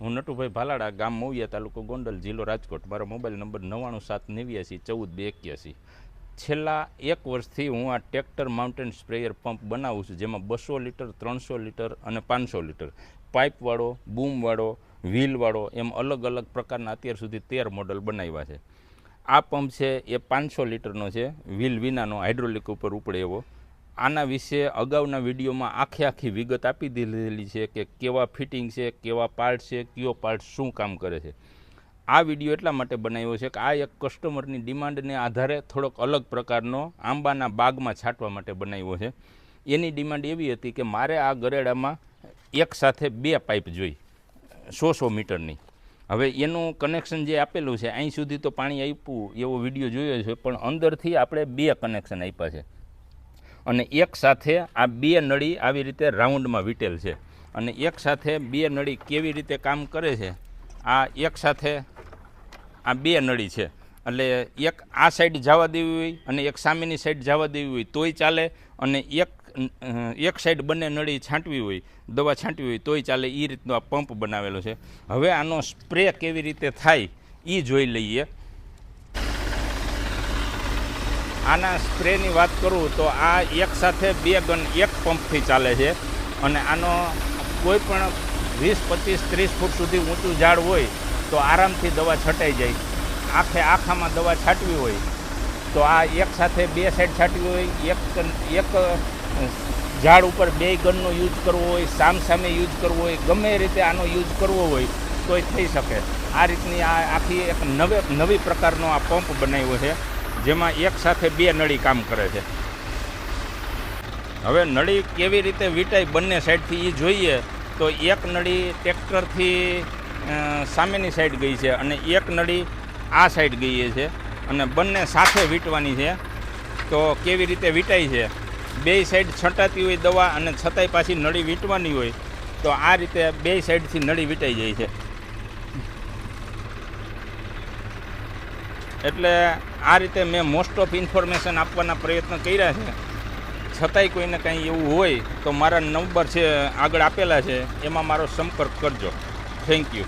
હું નટુભાઈ ભાલાડા, ગામ મૌયા તાલુકો ગોંડલ, જિલ્લો રાજકોટ. મારો મોબાઈલ નંબર નવ્વાણું સાત નેવ્યાસી, ચૌદ બે એક્યાસી. છેલ્લા એક વર્ષથી હું આ ટ્રેક્ટર માઉન્ટેન સ્પ્રેયર પંપ બનાવું છું, જેમાં બસો લીટર, ત્રણસો લીટર અને પાંચસો લીટર. પાઇપવાળો, બૂમવાળો, વ્હીલવાળો એમ અલગ અલગ પ્રકારના અત્યાર સુધી તેર મોડલ બનાવ્યા છે. આ પંપ છે એ પાંચસો લીટરનો છે, વ્હીલ વિનાનો, હાઇડ્રોલિક ઉપર ઉપડે એવો. આના વિશે અગાઉના વિડીયોમાં આખી આખી વિગત આપી દીધેલી છે કે કેવા ફિટિંગ છે, કેવા પાર્ટ છે, કયો પાર્ટ શું કામ કરે છે. આ વીડિયો એટલા માટે બનાવ્યો છે કે આ એક કસ્ટમરની ડિમાન્ડને આધારે થોડોક અલગ પ્રકારનો આંબાના બાગમાં છાંટવા માટે બનાવ્યો છે. એની ડિમાન્ડ એવી હતી કે મારે આ ગરેડામાં એક સાથે બે પાઇપ જોઈ, સો સો મીટરની. હવે એનું કનેક્શન જે આપેલું છે, અહીં સુધી તો પાણી આપ્યું એવો વીડિયો જોયો છે, પણ અંદરથી આપણે બે કનેક્શન આપ્યા છે. અને એક સાથે આ બે નળી આવી રીતે રાઉન્ડમાં વીટેલ છે. અને એક સાથે બે નળી કેવી રીતે કામ કરે છે? આ એક સાથે આ બે નળી છે. એટલે એક આ સાઈડ જવા દેવી હોય અને એક સામેની સાઈડ જવા દેવી હોય તોય ચાલે અને એક એક સાઈડ બંને નળી છાંટવી હોય, દવા છાંટવી હોય તોય ચાલે. એ રીતનો આ પંપ બનાવેલો છે. હવે આનો સ્પ્રે કેવી રીતે થાય એ જોઈ લઈએ. આના સ્પ્રેની વાત કરું તો આ એક સાથે બે ગન એક પંપથી ચાલે છે. અને આનો કોઈ પણ વીસ, પચીસ, ત્રીસ ફૂટ સુધી ઊંચું ઝાડ હોય તો આરામથી દવા છટાઈ જાય. આખે આખામાં દવા છાંટવી હોય તો આ એક સાથે બે સાઈડ છાંટવી હોય. એક એક ઝાડ ઉપર બે ગનનો યુઝ કરવો હોય, સામ સામે યુઝ કરવો હોય, ગમે રીતે આનો યુઝ કરવો હોય તોય થઈ શકે. આ રીતની આ આખી એક નવે, નવી પ્રકારનો આ પંપ બનાવ્યો છે. જેમાં એક સાથે બે નળી કામ કરે છે. હવે નળી કેવી રીતે વીંટાય બંને સાઈડથી એ જોઈએ તો એક નળી ટ્રેક્ટરથી સામેની સાઈડ ગઈ છે અને એક નળી આ સાઈડ ગઈ છે અને બંને સાથે વીંટવાની છે. તો કેવી રીતે વીંટાય છે? બે સાઈડ છંટાતી હોય દવા અને છતાંય પાછી નળી વીંટવાની હોય તો આ રીતે બે સાઈડથી નળી વીંટાઈ જાય છે. એટલે આ રીતે મેં મોસ્ટ ઓફ ઇન્ફોર્મેશન આપવાના પ્રયત્ન કર્યા છે. છતાંય કોઈને કંઈ એવું હોય તો મારા નંબર છે આગળ આપેલા છે, એમાં મારો સંપર્ક કરજો. Thank you